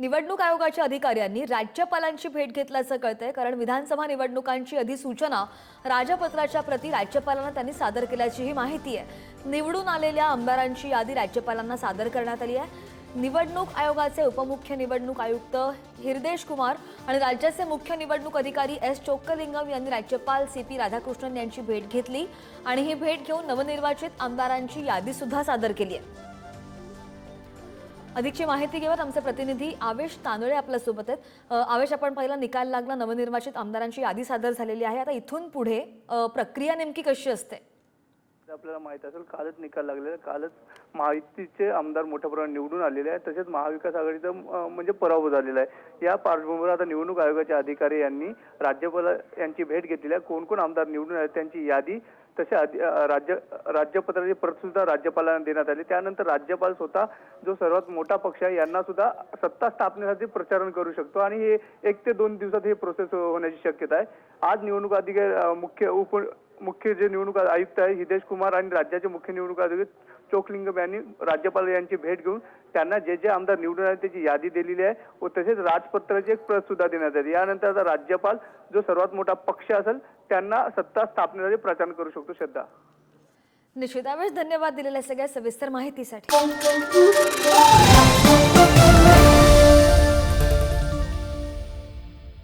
निवडणूक आयोगाच्या अधिकाऱ्यांनी राज्यपालांची भेट घेतल्याचं कळतंय कारण विधानसभा निवडणुकांची अधिसूचना राजपत्राच्या प्रती राज्यपालांना त्यांनी सादर केल्याची ही माहिती आहे. निवडून आलेल्या आमदारांची यादी राज्यपालांना सादर करण्यात आली आहे. निवडणूक आयोगाचे उपमुख्य निवडणूक आयुक्त हिरदेश कुमार आणि राज्याचे मुख्य निवडणूक अधिकारी एस चोक्कलिंगम यांनी राज्यपाल सी पी राधाकृष्णन यांची भेट घेतली आणि ही भेट घेऊन नवनिर्वाचित आमदारांची यादीसुद्धा सादर केली आहे. अधिकची माहिती घेऊयात. आमचे प्रतिनिधी आवेश तांदळे आपल्यासोबत आहेत. आवेश आपण पहिला निकाल लागला नवनिर्वाचित आमदारांची यादी सादर झालेली आहे. आता इथून पुढे प्रक्रिया नेमकी कशी असते? आपल्याला माहीत असेल कालच निकाल लागलेला कालच महायुतीचे आमदार मोठ्या प्रमाणात निवडून आलेले आहेत. तसेच महाविकास आघाडीचा म्हणजे पराभव झालेला आहे. या पार्श्वभूमीवर आता निवडणूक आयोगाचे अधिकारी यांनी राज्यपाल यांची भेट घेतलेली आहे. कोण कोण आमदार निवडून आले त्यांची यादी तसे राज्य राज्यपत्राची प्रत सुद्धा राज्यपालांना देण्यात आली. त्यानंतर राज्यपाल स्वतः जो सर्वात मोठा पक्ष आहे यांना सुद्धा सत्ता स्थापनेसाठी प्रचारण करू शकतो. आणि हे एक ते दोन दिवसात ही प्रोसेस होण्याची शक्यता आहे. आज निवडणूक अधिकारी मुख्य उप मुख्य जे निवडणूक आयुक्त आहे हिदेश कुमार आणि राज्याचे मुख्य निवडणूक अधिकारी चोकलिंगम यांनी राज्यपाल यांची भेट घेऊन त्यांना जे जे आमदार निवडून आले त्याची यादी दिलेली आहे व तसेच राजपत्राची एक प्रत सुद्धा देण्यात आली. यानंतर आता राज्यपाल जो सर्वात मोठा पक्ष असेल त्यांना सत्ता स्थापनेसाठी प्रचार करू शकतो श्रद्धा. निश्चितावेश धन्यवाद दिलेल्या सगळ्या सविस्तर माहितीसाठी.